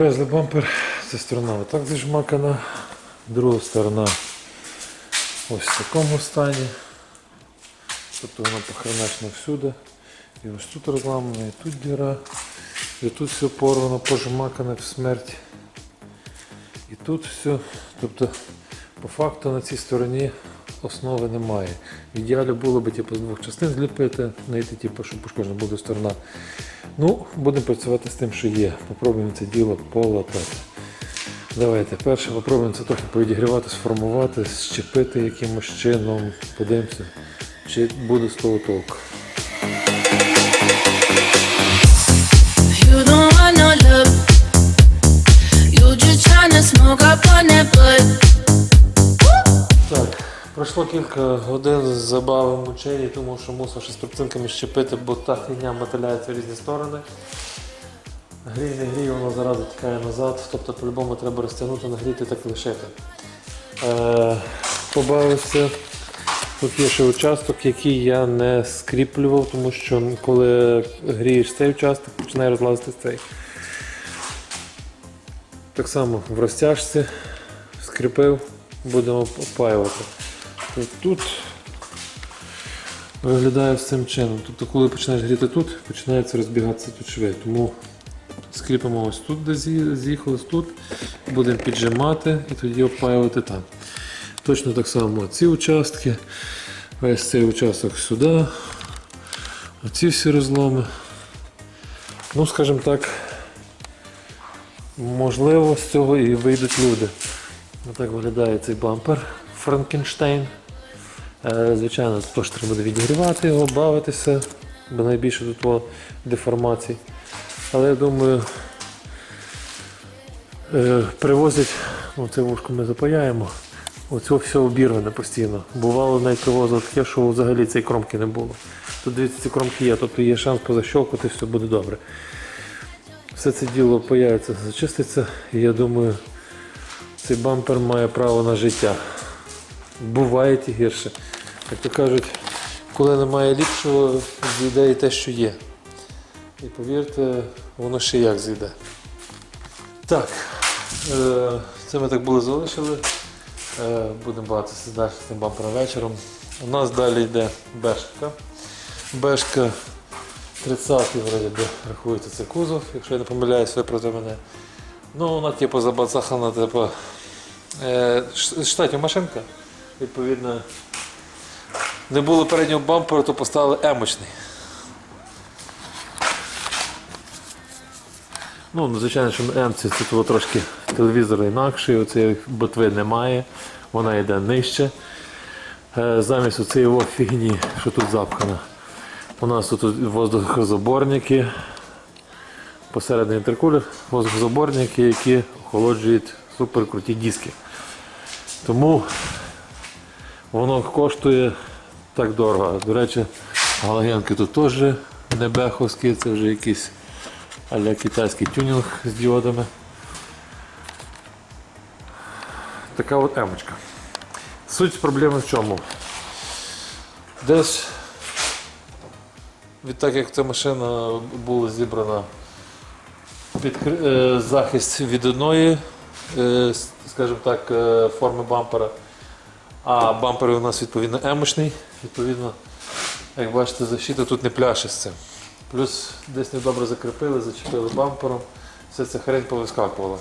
Привезли бампер, це сторона отак зажмакана, друга сторона ось в такому стані. Тобто вона похреначена всюди. І ось тут розламана, і тут діра, і тут все порвано, пожмакане в смерть. І тут все. Тобто, по факту на цій стороні основи немає. В ідеалі було б типу, з двох частин зліпити, знайти, типу, щоб пошкоджена буде сторона. Ну, будемо працювати з тим, що є. Попробуємо це діло полатати. Давайте перше попробуємо це трохи повідігрівати, сформувати, щепити якимось чином. Подивимося, чи буде з того smoke up on that bud. Пройшло кілька годин з забави мучені, тому що мусив ще з щепити, бо та фігня мотиляється в різні сторони. Грій не грій, воно зараза тікає назад, тобто по-любому треба розтягнути, нагріти так лишити. Е, побавився. Тут є ще участок, який я не скріплював, тому що коли грієш цей участок, починає розлазитись цей. Так само в розтяжці скріпив, будемо опаювати. Тут, тут виглядає цим чином. Тобто, коли починаєш гріти тут, починається розбігатися тут шви. Тому скріпимо ось тут, де з'їхали тут, будемо піджимати і тоді опаювати там. Точно так само ці участки, весь цей участок сюди, оці всі розломи. Ну, скажімо так, можливо, з цього і вийдуть люди. Отак виглядає цей бампер Франкенштейн. Е, Звичайно, теж треба буде відігрівати його, бавитися, бо найбільше тут було деформацій. Але я думаю, е, привозять, ну це вушко ми запаяємо. Оце все обірване постійно. Бувало навіть привозили таке, що взагалі цієї кромки не було. Тут дивіться, ці кромки є, тобто є шанс позащовкати, все буде добре. Все це діло появиться, зачиститься, і я думаю, цей бампер має право на життя. Буває і гірше. Як то кажуть, коли немає ліпшого, і те, що є. І повірте, воно ще як зійде. Так, е, це ми так були залишили. Е, будемо бавитися далі з цим бампером вечором. У нас далі йде бешка. Бешка 30-й вроді би рахується це кузов, якщо я не помиляюсь, виправте мене. Ну, вона типу забацахана, типу е, штатів машинка. Відповідно, не було переднього бамперу, то поставили емочний. Ну, звичайно, що на М-ці це тут трошки телевізор інакший, оцієї ботви немає, вона йде нижче. Е, Замість от фігні, що тут запхано. У нас тут воздухозаборники, посередині інтеркулер, воздухозаборники, які охолоджують суперкруті диски. Тому воно коштує так дорого. До речі, галогенки тут теж не беховські, це вже якийсь а-ля китайський тюнінг з діодами. Така от емочка. Суть проблеми в чому? Десь відтак як ця машина була зібрана під е, захист від одної, е, скажімо так, е, форми бампера, а бампер у нас відповідно емочний, відповідно, як бачите, защита тут не пляше з цим. Плюс десь недобре закріпили, зачепили бампером, все це хрень повискакувала.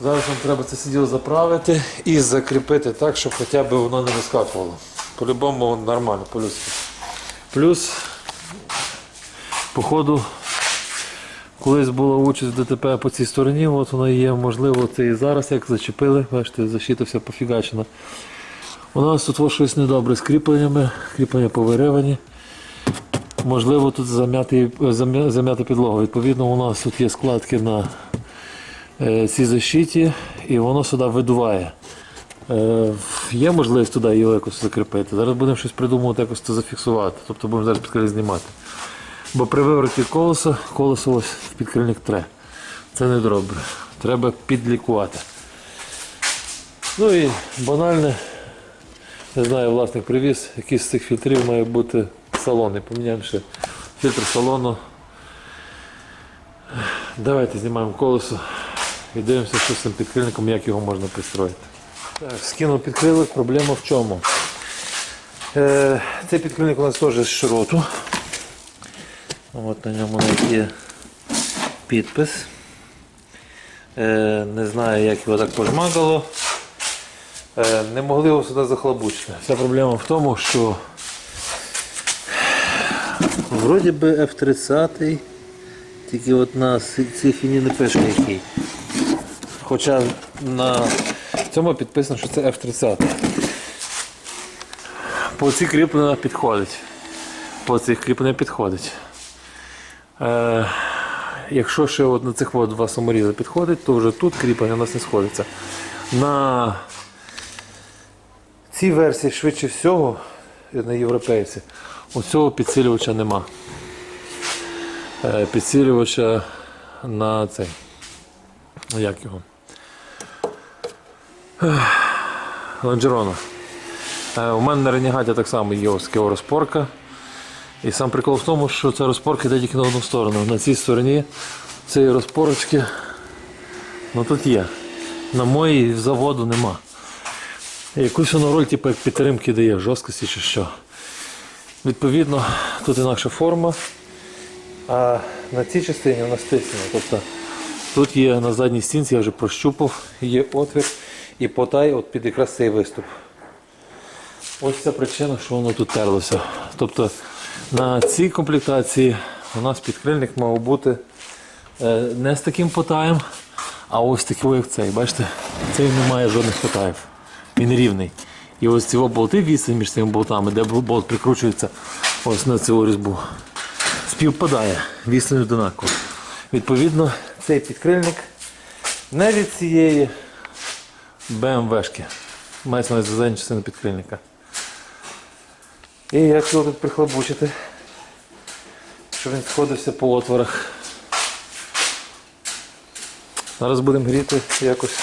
Зараз нам треба це сиділо заправити і закріпити так, щоб хоча б воно не вискакувало. По-любому нормально, по-людськи. Плюс, походу, колись була участь в ДТП по цій стороні, от вона є, можливо, це і зараз як зачепили, бачите, защита вся пофігачена. У нас тут щось недобре з кріпленнями, кріплення повиривані. Можливо, тут зам'яти, зам'я- зам'ята підлога. Відповідно, у нас тут є складки на е, цій защиті, і воно сюди видуває. Е, є можливість туди його якось закріпити. Зараз будемо щось придумувати, якось це зафіксувати. Тобто будемо зараз підкриль знімати. Бо при вивороті колеса, колесо ось в підкрильник тре. Це не добре. Треба підлікувати. Ну і банальне, не знаю, власник привіз, якийсь з цих фільтрів має бути салонний. Поміняємо ще фільтр салону. Давайте знімаємо колесо і дивимося, що з цим підкрильником, як його можна пристроїти. Так, скинув підкрилок, проблема в чому? Е, цей підкрильник у нас теж з шроту. От на ньому є підпис. Е, не знаю, як його так пожмакало. Е, не могли його сюди захлобучити. Вся проблема в тому, що вроді би F30, тільки от на ці- цій фіні не пише який. Хоча на цьому підписано, що це F30. По ці кріплення підходить. По цих кріплення підходить. Е, якщо ще от на цих два саморізи підходить, то вже тут кріплення у нас не сходиться. На цій версії швидше всього, на європейці, оцього підсилювача нема. Е, підсилювача на цей. Як його? Лонжерона. Е, У мене на Ренігаті так само є ось розпорка. І сам прикол в тому, що ця розпорка йде тільки на одну сторону. На цій стороні цієї розпорочки ну тут є. На моїй заводу нема. Якусь воно роль, типу, як підтримки дає, жорсткості чи що. Відповідно, тут інакша форма. А на цій частині вона стиснена. Тобто тут є на задній стінці, я вже прощупав, є отвір і потай от під якраз цей виступ. Ось ця причина, що воно тут терлося. Тобто на цій комплектації у нас підкрильник мав бути е, не з таким потаєм, а ось такий, як цей. Бачите, цей не має жодних потаїв. Він рівний. І ось ці болти відстань між цими болтами, де болт прикручується ось на цю різьбу, співпадає, відстань одинаково. Відповідно, цей підкрильник не від цієї БМВшки. Мається на увазі задня частина підкрильника. І як його тут прихлобучити, щоб він сходився по отворах. Зараз будемо гріти якось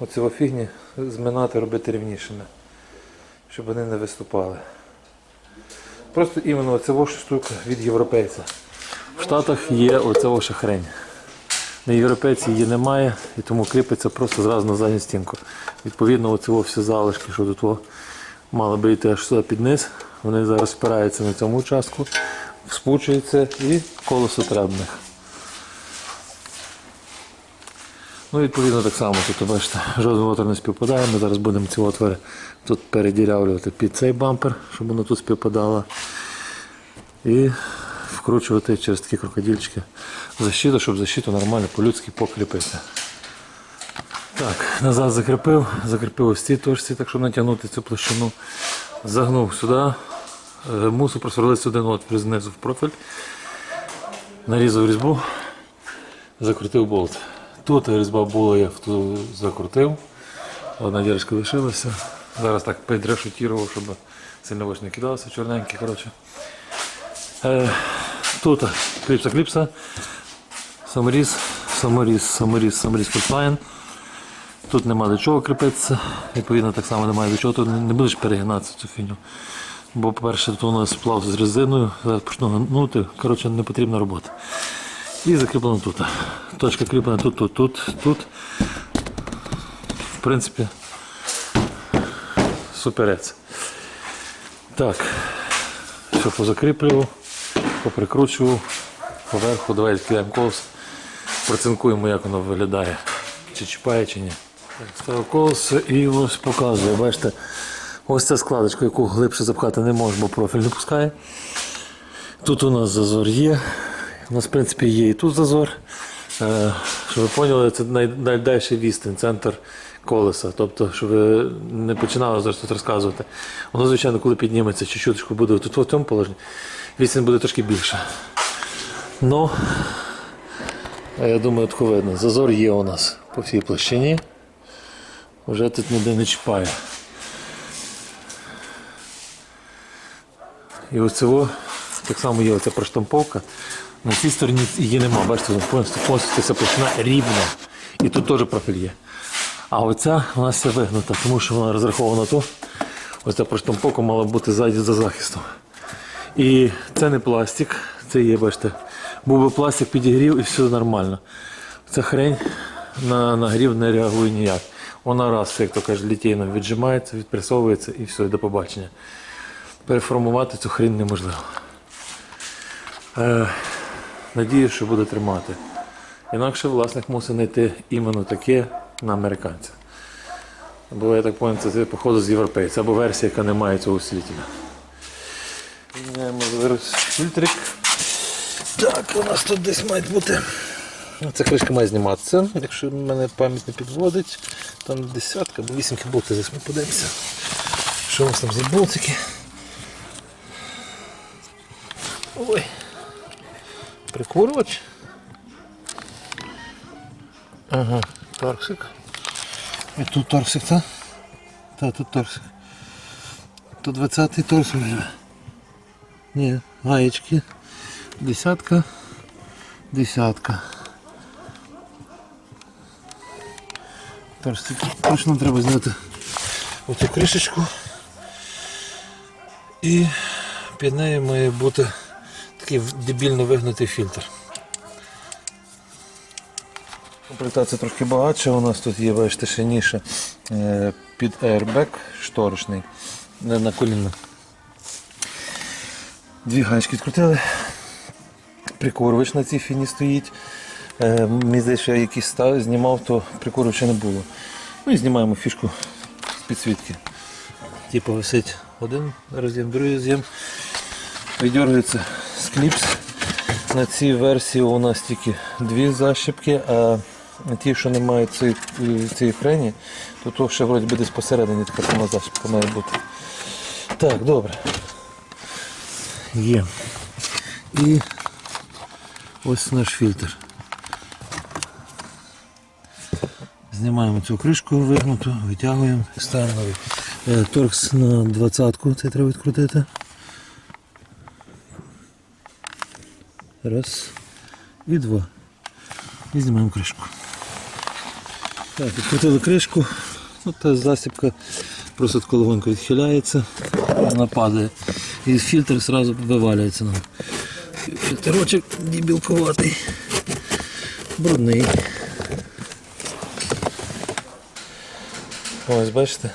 оці фігні зминати, робити рівнішими, щоб вони не виступали. Просто іменно оця штука від європейця. В Штатах є оця ваша хрень. На європейці її немає і тому кріпиться просто зразу на задню стінку. Відповідно, оці всі залишки, що тут мали би йти аж сюди під низ, вони зараз спираються на цьому участку, спучуються і колесо требних. Ну, відповідно, так само тут, бачите, жоден отвор не співпадає. Ми зараз будемо ці отвори тут передірявлювати під цей бампер, щоб воно тут співпадало. І вкручувати через такі крокодильчики защиту, щоб защиту нормально по-людськи покріпити. Так, назад закріпив, закріпив ось ці точці, так щоб натягнути цю площину. Загнув сюди, е, мусив просверлити сюди отвір знизу в профіль. Нарізав різьбу, закрутив болт. Тут різьба була, я в ту закрутив. Одна дірочка лишилася. Зараз так підрешутірував, щоб сильно виш не кидалося, чорненький. коротше. Е, тут кліпса кліпса, саморіз, саморіз, саморіз, саморіз фульфайн. Тут нема до чого кріпитися, відповідно так само немає до чого, тут не будеш перегинатися цю фігню. Бо, по-перше, тут у нас сплав з резиною, зараз почну гнути, коротше, не потрібна робота. І закріплено тут. Точка кріплена тут, тут, тут, тут. В принципі, суперець. Так, все позакріплював, поприкручував, поверху, давай відкидаємо колесо, процинкуємо, як воно виглядає, чи чіпає, чи ні. Так, Ставив колесо і ось показує, бачите, ось ця складочка, яку глибше запхати не можна, бо профіль не пускає. Тут у нас зазор є. У нас, в принципі, є і тут зазор. Е, Щоб ви поняли, це най- найдальший відстань, центр колеса. Тобто, щоб ви не починали зараз тут розказувати. Воно, звичайно, коли підніметься, чи чуточку буде тут в цьому положенні, відстань буде трошки більше. Ну, я думаю, тако видно. Зазор є у нас по всій площині. Вже тут ніде не чіпає. І оцього так само є оця проштамповка. На цій стороні її нема. Бачите, повністю повністю ця площина рівна. І тут теж профіль є. А оця у нас вся вигнута, тому що вона розрахована тут. Оця проштамповка мала бути ззаді за захистом. І це не пластик, це є, бачите, Був би пластик підігрів і все нормально. Ця хрень на нагрів не реагує ніяк. Вона раз, як то каже, літійно віджимається, відпресовується і все, до побачення. Переформувати цю хрень неможливо. Е, надію, що буде тримати. Інакше власник мусить знайти іменно таке на американця. Бо я так пам'ятаю, це походу з європейця, або версія, яка не має цього світіля. Міняємо зараз фільтрик. Так, у нас тут десь має бути. Ця кришка має зніматися, якщо мене пам'ять не підводить. Там десятка або вісімки болтів, зараз ми подивимося. Що у нас там за болтики? Ой. Прикурювач. Ага, торксик. І тут торксик, так? Так, тут торксик. Тут 20-й торксик. Ні, гаєчки. Десятка. Десятка. Торксик. Точно треба зняти оцю кришечку. І під нею має бути такий дебільно вигнутий фільтр. Комплектація трошки багатша, у нас тут є, бачите, ще ніша е, під airbag шторочний на коліно. Дві гаечки відкрутили. Прикурювач на цій фіні стоїть. Е, Мені здається, я якийсь став, знімав, то прикурювача не було. Ну і знімаємо фішку з підсвітки. Типу висить один роз'єм, другий роз'єм. Видергується з кліпс. На цій версії у нас тільки дві защіпки, а ті, що не мають цієї, цієї хрені, то то ще вроді би десь посередині така сама защіпка має бути. Так, добре. Є. І ось наш фільтр. Знімаємо цю кришку вигнуту, витягуємо, ставимо. Е, Торкс на 20-ку, це треба відкрутити. Раз. І два. І знімаємо кришку. Так, відкрутили кришку. Ну, та засібка просто легонько відхиляється, вона падає. І фільтр одразу вивалюється нам. Фільтрочок дібілкуватий. Брудний. Ось бачите?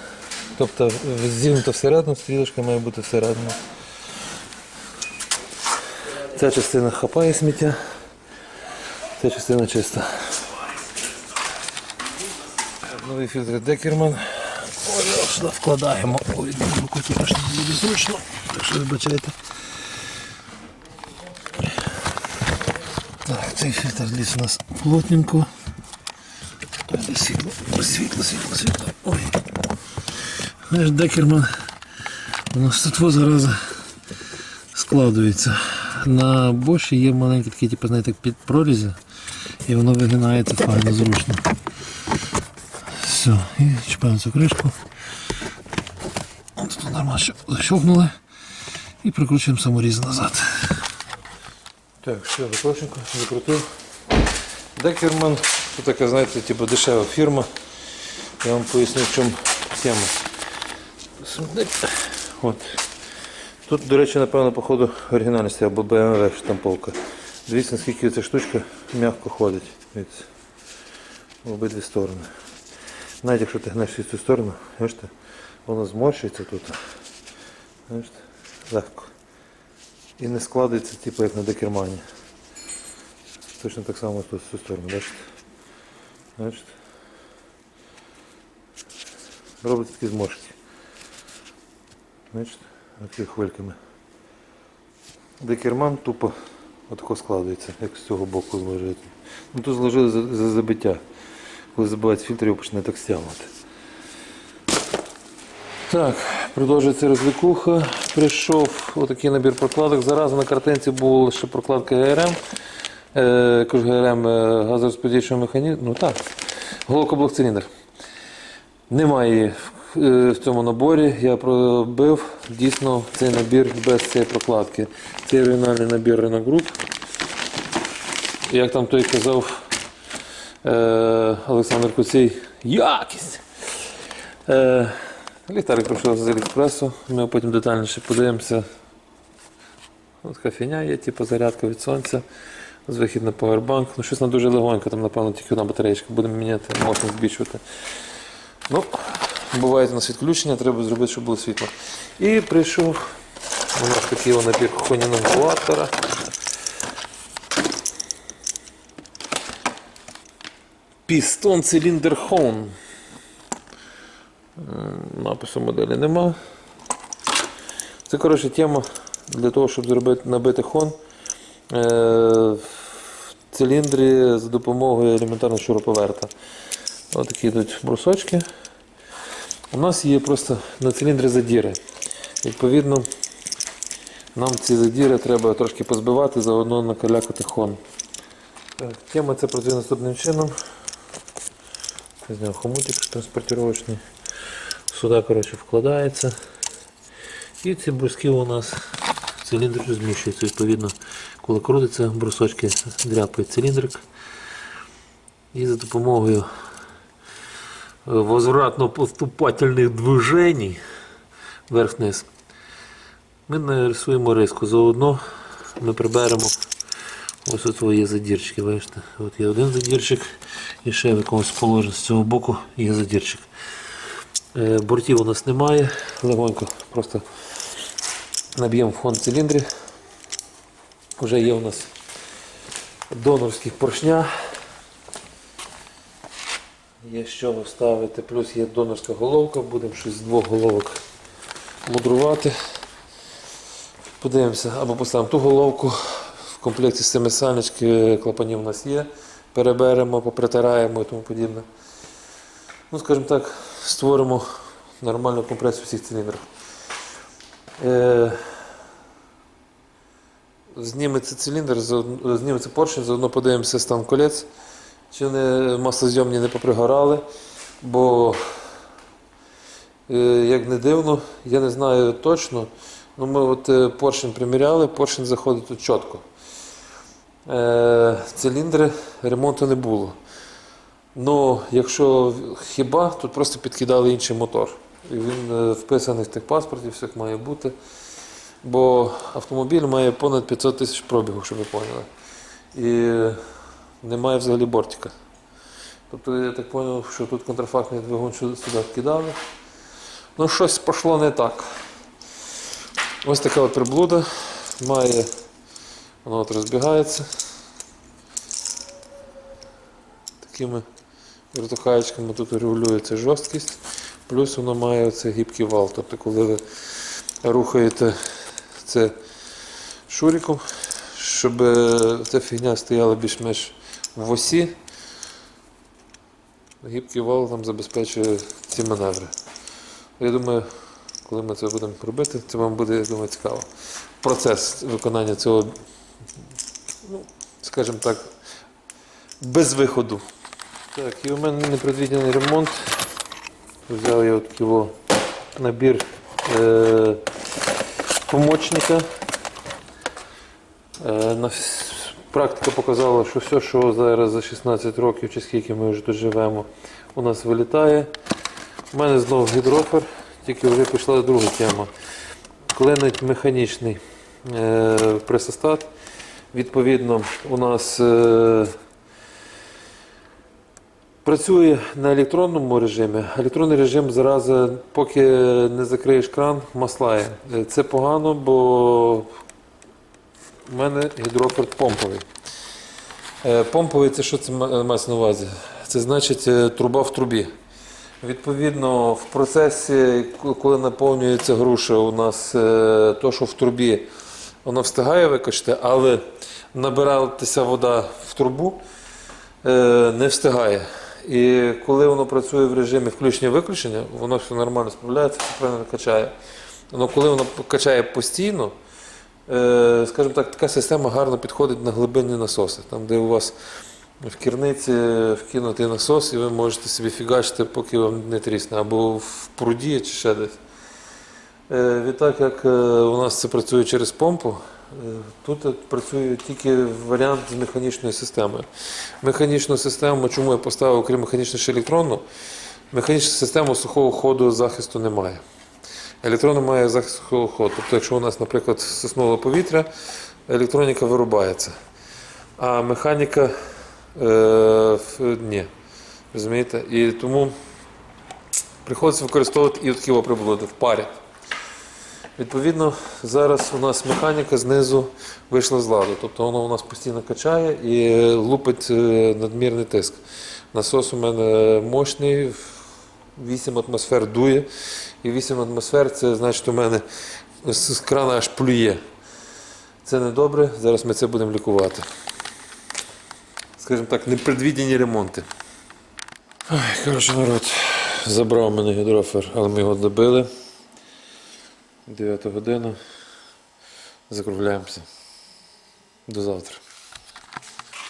Тобто зігнуто всередину, стрілочка має бути всередину. Ця частина хапає сміття, ця частина чиста. Новий фільтр Декерман. Сюди вкладаємо. Ой, руку тут аж не буде зручно, так що вибачайте. Так, цей фільтр ліс у нас плотненько. Світло, світло, світло, світло. Ой. Знаєш, Декерман. У нас тут зараза складується. На боші є маленькі такі, типу, знаєте, під прорізі, і воно вигинається файно зручно. Все, і чіпаємо цю кришку. Тут нормально що защовкнули і прикручуємо саморіз назад. Так, все, закрученко, закрутив. Декерман, це така, знаєте, типу дешева фірма. Я вам поясню, в чому тема. От. Тут, до речі, напевно, походу оригінальності або BMW штамповка. Дивіться, наскільки ця штучка м'яко ходить. Дивіться. В обидві сторони. Навіть якщо ти гнеш в цю сторону, бачите, воно зморщується тут. Бачите, легко. І не складається, типу, як на декермані. Точно так само тут з цю сторону, бачите? Бачите? Робиться такі зморшки. Бачите? Такі хвильками. Декерман тупо отако складається, як з цього боку зложити. Ну тут зложили за, за забиття. Коли забивають фільтр, його почне так стягувати. Так, продовжується розвикуха. Прийшов отакий набір прокладок. Зараз на картинці була лише прокладка ГРМ. Е, кажу, ГРМ е, газорозподільчого механізму. Ну так, головка циліндр. Немає в, е, цьому наборі. Я пробив дійсно цей набір без цієї прокладки. Це оригінальний набір Renault Group. Як там той казав е, Олександр Куцій, якість. Е, ліхтарик прийшов з Аліекспресу. Ми потім детальніше подивимося. От така фігня є, типу зарядка від сонця. з вихід на поwerbank. Ну, щось на дуже легонько, там, напевно, тільки одна батареєчка. Будемо міняти, можна збільшувати. Ну, буває у нас відключення, треба зробити, щоб було світло. І прийшов у нас такий набір хоніногуатора. Пістон циліндр Хон. Напису моделі нема. Це коротше тема для того, щоб зробити набити хон е, в циліндрі за допомогою елементарного шуруповерта. Ось такі йдуть брусочки. У нас є просто на циліндрі задіри. Відповідно, нам ці задіри треба трошки позбивати, заодно накалякати хон. Тема це працює наступним чином. Зняв хомутик транспортировочний. Сюди коротше, вкладається. І ці бруски у нас в циліндр зміщуються. Відповідно, коли крутиться, брусочки дряпають циліндрик. І за допомогою возвратно-поступательних движень вверх-вниз ми нарисуємо риску. Заодно ми приберемо ось от свої задірчики. Бачите? От є один задірчик і ще в якомусь положенні з цього боку є задірчик. Е, Бортів у нас немає, легонько просто наб'ємо в хон циліндрі. Вже є у нас донорські поршня. Є що вставити, плюс є донорська головка, будемо щось з двох головок мудрувати. Подивимося, або поставимо ту головку. В комплекті з цими сальнички клапанів у нас є. Переберемо, попритираємо і тому подібне. Ну, скажімо так, створимо нормальну компресію всіх циліндрів. Е, зніметься циліндр, зніметься поршень, заодно подивимося стан колець, чи вони маслозйомні не попригорали, бо, е, як не дивно, я не знаю точно, ну ми от е, поршень приміряли, поршень заходить тут чітко. Е, циліндри ремонту не було. Ну, якщо хіба, тут просто підкидали інший мотор. І він вписаний в техпаспорті, все як має бути. Бо автомобіль має понад 500 тисяч пробігу, щоб ви поняли. І немає взагалі бортика. Тобто я так зрозумів, що тут контрафактний двигун сюди вкидали. Ну, щось пішло не так. Ось така от приблуда. Має, воно от розбігається. Такими вертухаєчками тут регулюється жорсткість, плюс воно має оцей гібкий вал. Тобто, коли ви рухаєте це шуриком, щоб е, ця фігня стояла більш-менш в осі, гібкий вал нам забезпечує ці маневри. Я думаю, коли ми це будемо робити, це вам буде, я думаю, цікаво. Процес виконання цього, ну, скажімо так, без виходу. Так, і у мене непредвідений ремонт. Взяв я от його набір е, помічника. Е, на, практика показала, що все, що зараз за 16 років, чи скільки ми вже тут живемо, у нас вилітає. У мене знову гідрофер, тільки вже пішла друга тема. Клинить механічний е, пресостат. Відповідно, у нас е, Працює на електронному режимі. Електронний режим зараза, поки не закриєш кран, маслає. Це погано, бо в мене гідрофер помповий. Е, Помповий це що це ма- мається на увазі? Це значить е, труба в трубі. Відповідно, в процесі, коли наповнюється груша, у нас е, то, що в трубі, воно встигає викачати, але набиратися вода в трубу не встигає. І коли воно працює в режимі включення-виключення, воно все нормально справляється, правильно качає. Але коли воно качає постійно, скажімо так, така система гарно підходить на глибинні насоси, там, де у вас в керниці вкинутий насос, і ви можете собі фігачити, поки вам не трісне, або в пруді чи ще десь. Е, Відтак, як е, у нас це працює через помпу, е, тут працює тільки варіант з механічною системою. Механічну систему, чому я поставив, крім механічної ще електронну, механічна система сухого ходу захисту немає. Електронна має захист сухого. Тобто, якщо у нас, наприклад, соснуло повітря, електроніка вирубається. а механіка е, ні. Розумієте? І тому приходиться використовувати і такі приблуди в парі. Відповідно, зараз у нас механіка знизу вийшла з ладу. Тобто воно у нас постійно качає і лупить е, надмірний тиск. Насос у мене мощний, 8 атмосфер дує. І 8 атмосфер це значить у мене з крана аж плює. Це не добре, зараз ми це будемо лікувати. Скажімо так, непредвідені ремонти. Ой, коротше, народ, забрав мене гідрофер, але ми його добили. 9 година. Закругляємося. До завтра.